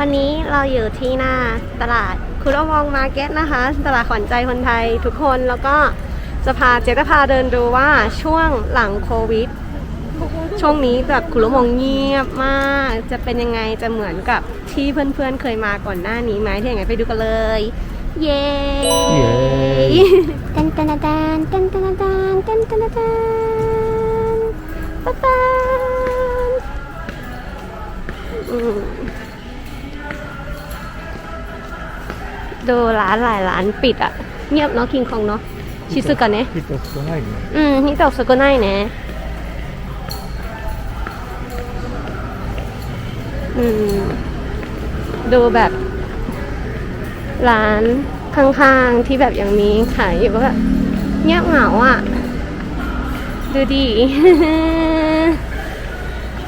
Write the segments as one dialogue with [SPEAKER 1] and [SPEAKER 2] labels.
[SPEAKER 1] วันนี้เราอยู่ที่หน้าตลาดคุโรมองมาร์เก็ตนะคะ ตลาดขวัญใจคนไทยทุกคนแล้วก็จะพาเจ๊จะพาเดินดูว่าช่วงหลังโควิด ช่วงนี้แบบคุโรมองเงียบมาก จะเป็นยังไงจะเหมือนกับที่เพื่อนๆเคยมาก่อนหน้านี้ไหมถ้าอย่างไรไปดูกันเลย เย้
[SPEAKER 2] เย้
[SPEAKER 1] ตันตันตันตันตันตันตันตันตันตันตัน ดูร้านหลายร้านปิดอะ เงียบเนาะคิงคองเนาะชิซึกะเนี่ย
[SPEAKER 2] ฮิโตสกุไนเนี่ย
[SPEAKER 1] อืมฮิโตสกุไนเนี่ยอืมดูแบบร้านข้างๆที่แบบยังมีขายอยู่ก็แบบเงียบเหงาอะ ดูดี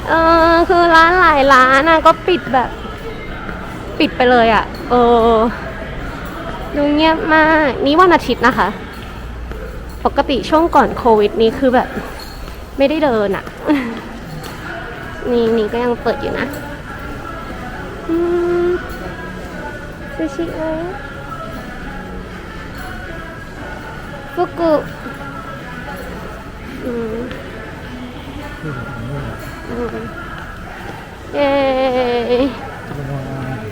[SPEAKER 1] เออคือร้านหลายร้านอะก็ปิดแบบ ปิดไปเลยอะ เออ ดูเงียบมาก นี่วันอาทิตย์นะคะ ปกติช่วงก่อนโควิดนี้คือแบบ ไม่ได้เดินอะนี่นี่ก็ยังเปิดอยู่นะอืมซูชิโอฟุกุอืมอืมเย้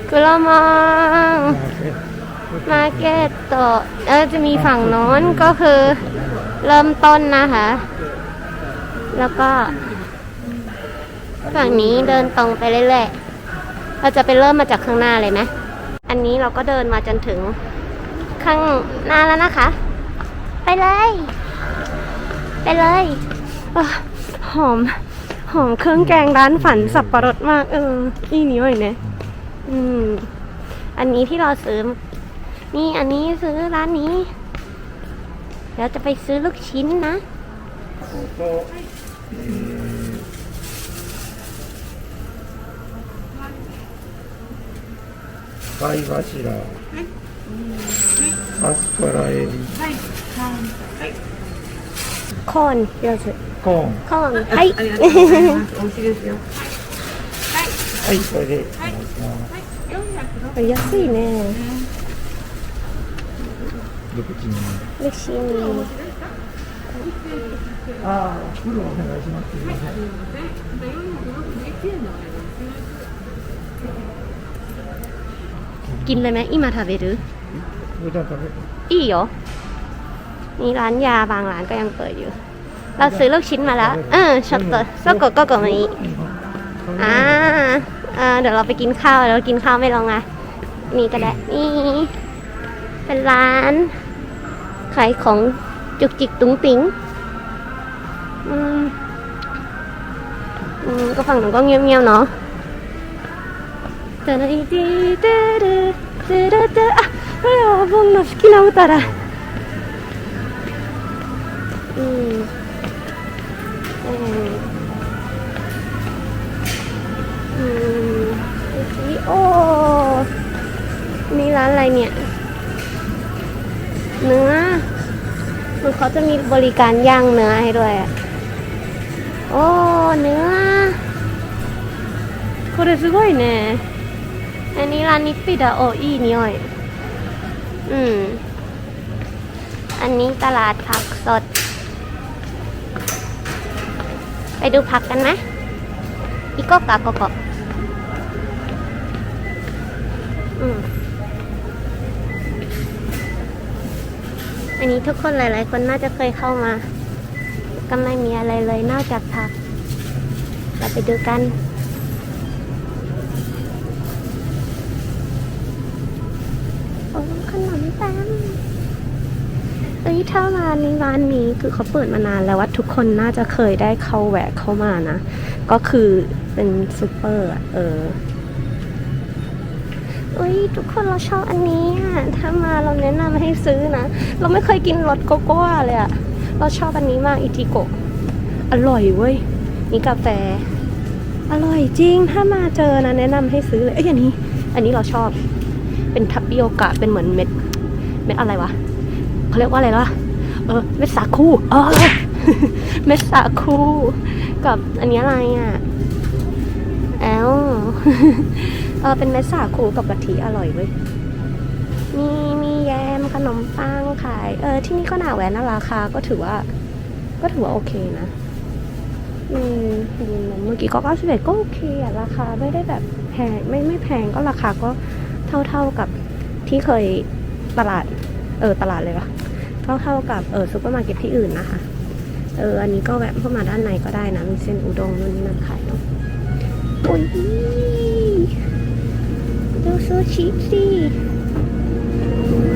[SPEAKER 1] กุลามอง มาร์เก็ตโตะเออจะมีฝั่งโน้นก็คือเริ่มต้นนะคะ แล้วก็ ฝั่งนี้เดินตรงไปเรื่อยๆเราจะไปเริ่มมาจากข้างหน้าเลยไหมอันนี้เราก็เดินมาจนถึงข้างหน้าแล้วนะคะ ไปเลย ไปเลยอหอม หอมเครื่องแกงร้านฝันสับปะรดมาก เอออีนี้เลยเนี่ยอืม อันนี้ที่เราซื้อ นี่อันนี้ซื้อร้านนี้ เดี๋ยวจะไปซื้อลูกชิ้นนะ
[SPEAKER 2] 貝柱。アスパラエビ。
[SPEAKER 1] โคนเดี๋ยวซื้อ
[SPEAKER 2] コーン。
[SPEAKER 1] โคนはい
[SPEAKER 2] はい、これで。お願いします
[SPEAKER 1] これ安いね
[SPEAKER 2] で、こっちに。
[SPEAKER 1] ลูกชิ้น
[SPEAKER 2] ああ、お風呂お願いします。
[SPEAKER 1] กินเลยไหมอีมาทาเบรุ
[SPEAKER 2] これじゃ食べ。
[SPEAKER 1] อีเหรอนี่ร้านยาบางร้านก็ยังเปิดอยู่ เราซื้อลูกชิ้นมาแล้ว เออช็อตเตอร์ซอกโกโกโกมาอีอ่าอ่า เดี๋ยวเราไปกินข้าวเรากินข้าวไม่ลงอ่ะ นี่ก็ได้ นี่ เป็นร้าน ขายของจุกจิกตุ้งติ๋งอืมอืมก็ฝั่งนู้นก็เงียบๆเนาะแต่ละอีดีเดเดเดเดเดอ่ะこれはボンの好きな歌だうんうんうんโอ้นี่ร้านอะไรเนี่ย เนื้อ คือเขาจะมีบริการย่างเนื้อให้ด้วยอะโอ้ เนื้อこれすごいねอันนี้ร้านนี้ปิดอะโอ้อีนี่อยอืม อันนี้ตลาดผักสด ไปดูผักกันไหมอีโกกะโกโกะอืม อันนี้ทุกคนหลาย ๆ คนน่าจะเคยเข้ามา ก็ไม่มีอะไรเลยนอกจากผัก เราไปดูกันโอ้ขนมปังเอ้ยถ้าร้านนี้ร้านนี้คือเขาเปิดมานานแล้วว่าทุกคนน่าจะเคยได้เข้าแวะเข้ามานะ ก็คือเป็นซูเปอร์เออ ยทุกคนเราชอบอันนี้อะถ้ามาเราแนะนำให้ซื้อนะ เราไม่เคยกินรสโกโก้เลยอะ เราชอบอันนี้มากอิจิโกะอร่อยเว้ยนี่กาแฟ อร่อยจริง ถ้ามาเจอนะแนะนำให้ซื้อเลยเอ้ยอันนี้ อันนี้เราชอบ เป็นทับปิโอกะเป็นเหมือนเม็ด เม็ดอะไรวะเขาเรียกว่าอะไรวะเออเม็ดสาคูเออเม็ดสาคูกับอันนี้อะไรอะแอล เออเป็นเม็ดสาคูกับกะทิอร่อยเว้ยมีมีแยมขนมปังขาย เออที่นี่ก็หนาแหวนนะราคาก็ถือว่า ก็ถือว่าโอเคนะ อืมดูนะเมื่อกี้ก็เก้าสิบเอ็ดก็โอเคอะราคาไม่ได้แบบแพงไม่ไม่แพงก็ราคาก็เท่าเท่ากับที่เคยตลาด เออตลาดเลยวะเท่าเท่ากับเออซูเปอร์มาร์เก็ตที่อื่นนะคะ เอออันนี้ก็แวะเข้ามาด้านในก็ได้นะมีเส้นอุด้งนู่นนี่นั่นขายเนาะโอ้ย ดูซูชิสิ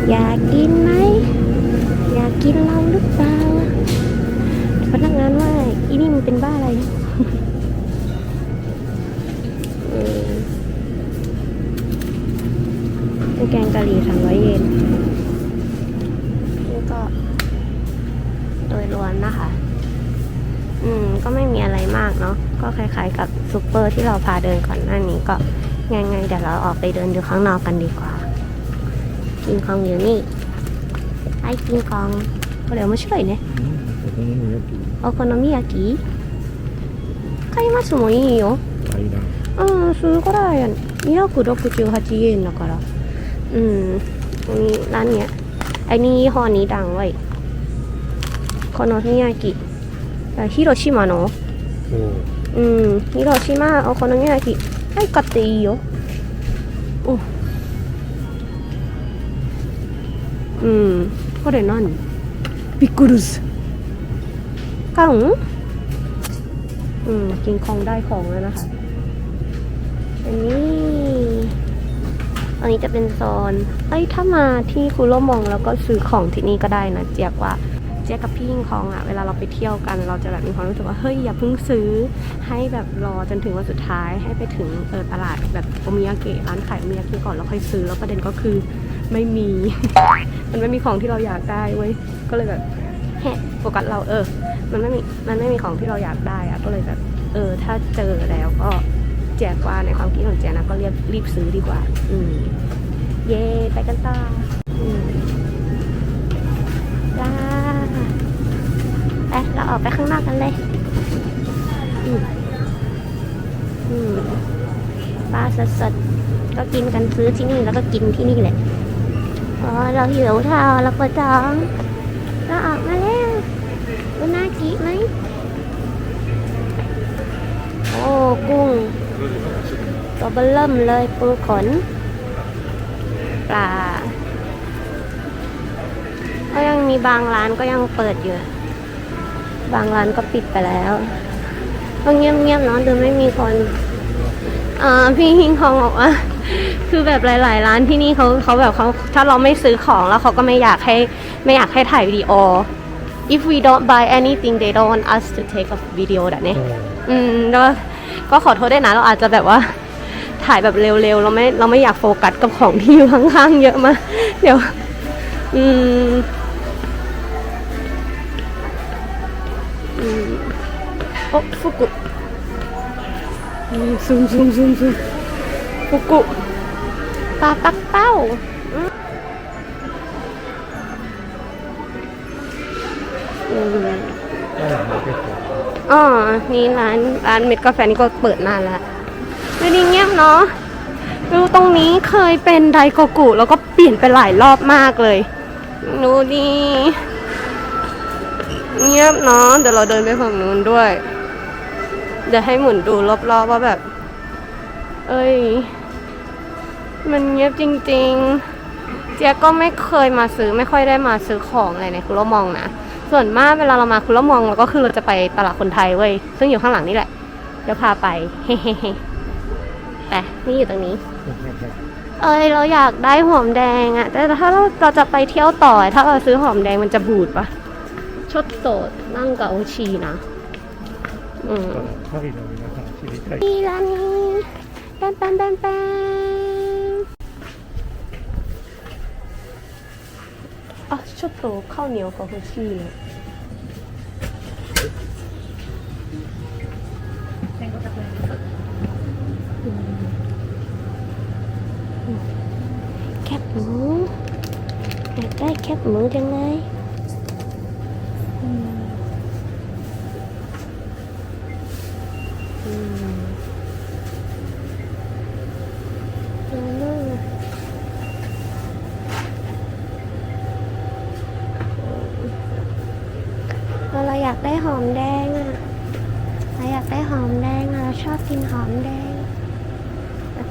[SPEAKER 1] อยากกินไหม อยากกินเราหรือเปล่าพนักงานว่าอีนี่มันเป็นบ้าอะไรเออเป็นแกงกะหรี่สามร้อยเยนนี่ก็โดยรวมนะคะ อืม ก็ไม่มีอะไรมากเนาะ ก็คล้ายๆกับซูเปอร์ที่เราพาเดินก่อนหน้านี้ก็ ยังไงเดี๋ยวเราออกไปเดินดูข้างนอกกันดีกว่า กินของอยู่นี่ ไอ้กินของこれ面白いね
[SPEAKER 2] うんお好み焼き
[SPEAKER 1] お好み焼き買いますもいいよ
[SPEAKER 2] 買いな
[SPEAKER 1] うんすごい268円だからうんอันนี้ร้านเนี้ยไอ้นี่ยี่ห้อนี้ดังไว้ยโคโนมิยากิฮิโรชิมาโนะ
[SPEAKER 2] そう
[SPEAKER 1] うんヒロシマお好み焼きはい 買っていいよおうんこれ何ピクルス買うんอืมกินของได้ของแล้วนะคะ อันนี้ อันนี้จะเป็นโซนเอ้ยถ้ามาที่คุโรมองแล้วก็ซื้อของที่นี่ก็ได้นะ เจียกว่า เ จ๊ยบกับพี่ยิงคองอะเวลาเราไปเที่ยวกัน เราจะแบบมีความรู้สึกว่าเฮ้ยอย่าเพิ่งซื้อ ให้แบบรอจนถึงวันสุดท้าย ให้ไปถึงเออตลาดแบบโอมิยาเกะร้านขายโอมิยาเกะก่อนแล้วค่อยซื้อแล้วประเด็นก็คือไม่มี มันไม่มีของที่เราอยากได้เว้ยก็เลยแบบแฮะโฟกัสเราเออ มันไม่มีมันไม่มีของที่เราอยากได้อะก็เลยแบบเออ ถ้าเจอแล้วก็แจกว่าในความคิดของเจนะก็เรียบรีบซื้อดีกว่า อืม เย่ไปกันต่ออืม เราออกไปข้างนอกกันเลยอืมอืมปลาสดๆ ก็กินกันซื้อที่นี่แล้วก็กินที่นี่แหละอ๋อเราหิวท้าเราปวดท้องเราออกมาแล้วดูน่ากินไหมโอ้กุ้งตัวเบลเริ่มเลยปูขนปลาก็ยังมีบางร้านก็ยังเปิดอยู่ บางร้านก็ปิดไปแล้วก็เงียบๆเนาะดูไม่มีคนอ่าพี่ฮิงคองบอกว่าคือแบบหลาย ๆ ร้านที่นี่เขาเขาแบบเขาถ้าเราไม่ซื้อของแล้วเขาก็ไม่อยากให้ไม่อยากให้ถ่ายวิดีโอ if we don't buy anything they don't want us to take a video แบบนี้อืมแล้วก็ขอโทษด้วยนะเราอาจจะแบบว่าถ่ายแบบเร็ว ๆ เราไม่เราไม่อยากโฟกัสกับของที่อยู่ข้าง ๆ เยอะมากเดี๋ยว อืม โอ้ฟุกุซูมซูมซูมซูมฟุกุปลาปักเป้าอ๋อนี่ร้านร้านเม็ดกาแฟนี่ก็เปิดนานแล้วดูดีเงียบเนาะดูตรงนี้เคยเป็นไดโกกุแล้วก็เปลี่ยนไปหลายรอบมากเลยดูดีเงียบเนาะเดี๋ยวเราเดินไปฝั่งนู้นด้วย เดี๋ยวให้หมุนดูรอบๆว่าแบบ เอ้ย มันเงียบจริง ๆ เจ๊ยบก็ไม่เคยมาซื้อไม่ค่อยได้มาซื้อของอะไรในคุโรมองนะ ส่วนมากเวลาเรามาคุโรมองเราก็คือเราจะไปตลาดคนไทยเว้ย ซึ่งอยู่ข้างหลังนี่แหละ เดี๋ยวพาไป เฮ้ๆไปนี่อยู่ตรงนี้ เอ้ยเราอยากได้หอมแดงอะแต่ถ้าเราเราจะไปเที่ยวต่อ ถ้าเราซื้อหอมแดงมันจะบูดปะชดโสดนั่งกับโอชีนะ อืม
[SPEAKER 2] タイの皆さん知りたい
[SPEAKER 1] นี่ร้านนี้แปมแปมแปมแปมあちょっとข้าวเหนียวが欲しいのแคบหมูอยากได้แคบหมูจังเลย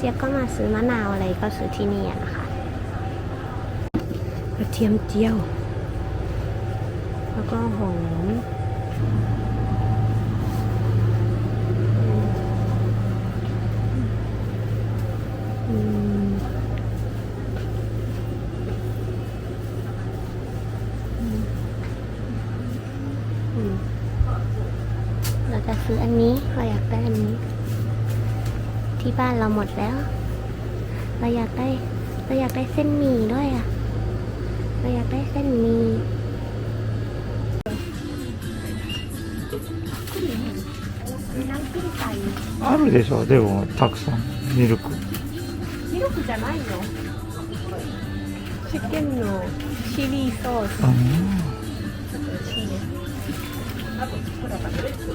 [SPEAKER 1] เจี๊ยบก็มาซื้อมะนาวอะไรก็ซื้อที่นี่อะนะคะกระเทียมเจียว แล้วก็หอมอืมอืมเราจะซื้ออันนี้เราอยากได้อันนี้ ที่บ้านเราหมดแล้ว เราอยากได้ เราอยากได้เส้นหมี่ด้วยอ่ะ เราอยากได้เส้นหมี่
[SPEAKER 2] あるでしょでもたくさんミルク
[SPEAKER 1] ミルクじゃないのチキンのチリソース
[SPEAKER 2] ああ以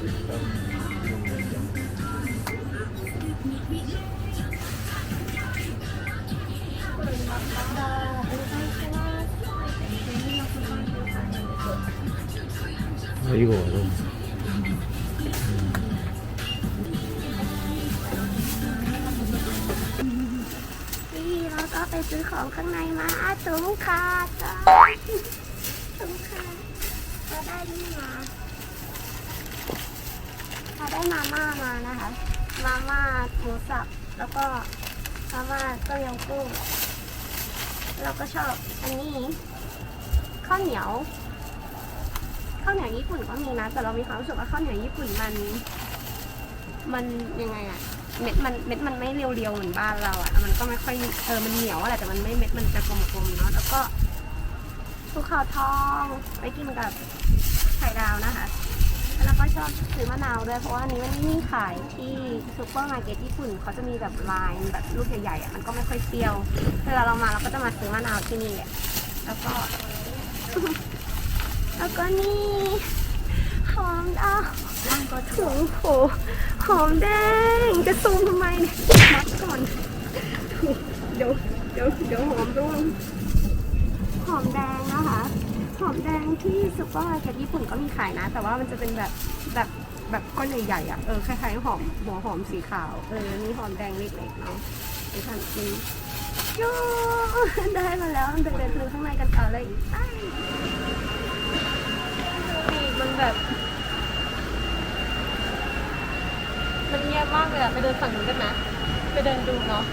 [SPEAKER 2] 이거거 든. 음.
[SPEAKER 1] นี่เราก็ไปซื้อของข้างในมาถุงขาดจ้ะถุงขาเราได้นี่มาเราได้มาม่ามานะคะ มาม่าหมูสับแล้วก็มาม่าต้มยำกุ้งเราก็ชอบอันนี้ข้าวเหนียว ข้าวเหนียวญี่ปุ่นก็มีนะ แต่เรามีความรู้สึกว่าข้าวเหนียวญี่ปุ่นมัน มันยังไงอะเม็ดมันเม็ดมันไม่เรียวๆเหมือนบ้านเราอะมันก็ไม่ค่อยเออมันเหนียวอะแหละแต่มันไม่เม็ดมันจะกลมๆเนาะแล้วก็ภูเขาทองไปกินกับไข่ดาวนะคะ แล้วก็ชอบซื้อมะนาวด้วยเพราะว่านี้มันไม่มีขายที่ซูเปอร์มาร์เก็ตญี่ปุ่นเขาจะมีแบบลายแบบลูกใหญ่ๆอะมันก็ไม่ค่อยเปรี้ยวเวลาเรามาเราก็จะมาซื้อมะนาวที่นี่แหละแล้วก็ แล้วก็นี่หอมดาวถุงโหหอมแดงจะซูมทำไมเนี่ยมัดก่อนเดี๋ยวเดี๋ยวเดี๋ยวหอมร่วงหอมแดงนะคะหอมแดงที่ซุปเปอร์มาร์เก็ตญี่ปุ่นก็มีขายนะ แต่ว่ามันจะเป็นแบบแบบแบบก้อนใหญ่ๆอะเออคล้ายๆหอมหัวหอมสีขาวเออนี่หอมแดงเล็กๆเนาะไปทำกินย่ได้มาแล้วเดินเดินดูข้างในกันต่อเลยไป แบบ มันเงียบมากเลยอะไปเดินฝั่งนู้นกันนะ ไปเดินดูเนาะ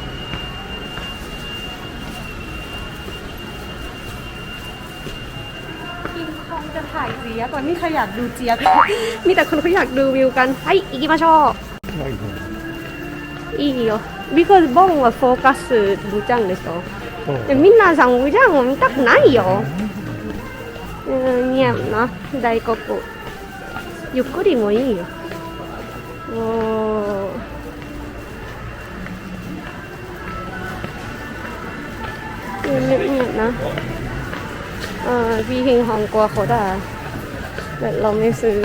[SPEAKER 1] กินคงจะถ่ายเจี๊ยบตอนนี้ใครอยากดูเจี๊ยบ มีแต่คนเขาอยากดูวิวกันはい行きましょ
[SPEAKER 2] はいどうも
[SPEAKER 1] ういいよ because ボンはフォーカスブちゃんでしょ
[SPEAKER 2] そう
[SPEAKER 1] でみんなさんブちゃんを見たくないようんいやな 大黒ゆっくりもいいよおーเงียบๆนะ เออพี่คิงฮองกลัวเขาด่าแต่เราไม่ซื้อ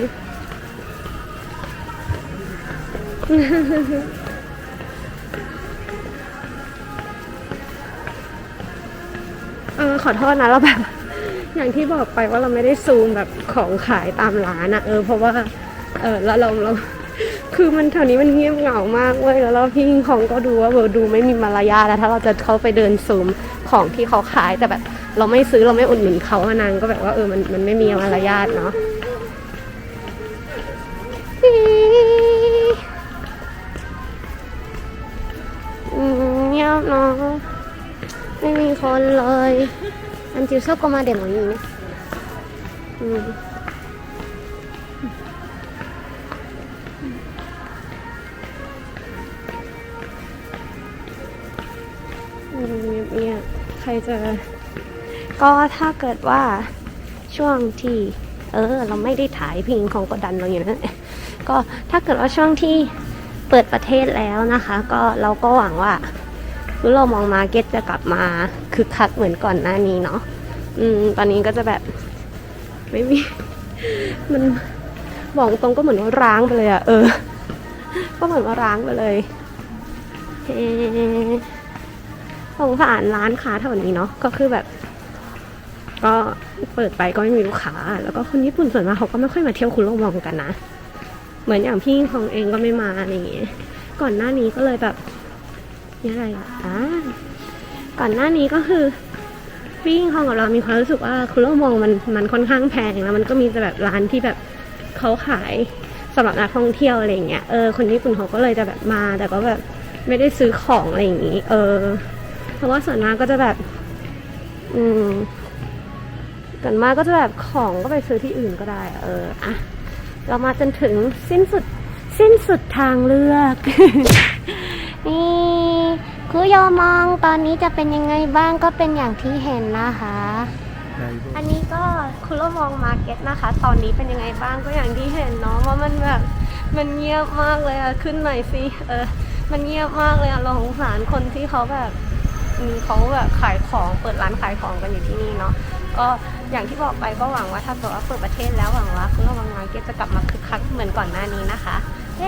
[SPEAKER 1] เออขอโทษนะเราแบบ อย่างที่บอกไปว่าเราไม่ได้ซูมแบบของขายตามร้านอะเออเพราะว่าเออแล้วเราเราคือมันแถวนี้มันเงียบเหงามากเว้ยแล้วเราพี่คิงของก็ดูว่าเออดูไม่มีมารยาทแล้วถ้าเราจะเข้าไปเดินซูมของที่เขาขายแต่แบบ เราไม่ซื้อเราไม่อุดหนุนเขาอะนางก็แบบว่าเออมันมันไม่มีมารยาทเนาะเงียบเนาะไม่มีคนเลย อันจิวชอบก็มาเดโมอยางนี้อืมอืมเงียใครจะก็ถ้าเกิดว่าช่วงที่ เออ เราไม่ได้ถ่ายพิงของกดดันเราอยู่นั่นแหละก็ถ้าเกิดว่าช่วงที่เปิดประเทศแล้วนะคะ ก็เราก็หวังว่า ยุโรปมองมาเก็ตจะกลับมาคึกคักเหมือนก่อนหน้านี้เนาะอืมตอนนี้ก็จะแบบไม่มี มันบอกตรงก็เหมือนว่าร้างไปเลยอะเออ ก็เหมือนว่าร้างไปเลยเฮ้สงสารร้านค้าแถวนี้เนาะก็คือแบบ ก็เปิดไปก็ไม่มีลูกค้า แล้วก็คนญี่ปุ่นส่วนมากเขาก็ไม่ค่อยมาเที่ยวคุโรมองกันนะ เหมือนอย่างพี่ของเองก็ไม่มาอะไรอย่างเงี้ยก่อนหน้านี้ก็เลยแบบ นี่อะไรอะก่อนหน้านี้ก็คือพี่งของกับเรามีความรู้สึกว่าคุโรมองมันมันค่อนข้างแพงแล้วมันก็มีแต่แบบร้านที่แบบเขาขายสำหรับนักท่องเที่ยวอะไรเงี้ยเออคนญี่ปุ่นเขาก็เลยจะแบบมา แต่ก็แบบไม่ได้ซื้อของอะไรอย่างงี้ เออ เพราะว่าส่วนมากก็จะแบบ อืมส่วนมากก็จะแบบของก็ไปซื้อที่อื่นก็ได้ เอออะเรามาจนถึงสิ้นสุดสิ้นสุดทางเลือกนี่ คุโยมองตอนนี้จะเป็นยังไงบ้างก็เป็นอย่างที่เห็นนะคะ อันนี้ก็คุโรมองมาร์เก็ตนะคะ ตอนนี้เป็นยังไงบ้างก็อย่างที่เห็นเนาะว่ามันแบบมันเงียบมากเลยอะขึ้นหน่อยสิเออมันเงียบมากเลยอะเราสงสารคนที่เขาแบบอืมเขาแบบขายของเปิดร้านขายของกันอยู่ที่นี่เนาะก็อย่างที่บอกไปก็หวังว่าถ้าเกิดว่าเปิดประเทศแล้วหวังว่าคุโรมองมาร์เก็ตจะกลับมาคึกคักเหมือนก่อนหน้านี้นะคะ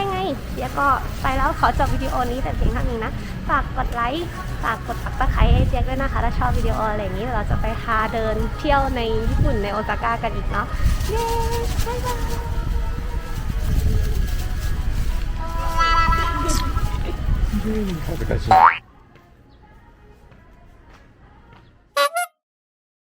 [SPEAKER 1] ยังไงเดี๋ยวก็ไปแล้วขอจบวิดีโอนี้แต่เพียงเท่านี้นะ ฝากกดไลค์ ฝากกดปักตะไคร้ให้เจ๊ยกด้วยนะคะ ถ้าชอบวิดีโออะไรอย่างนี้เดี๋ยวเราจะไปพาเดินเที่ยวในญี่ปุ่นในโอซาก้ากันอีกเนาะ เย้ บ๊ายบาย
[SPEAKER 2] 恥ずかしい。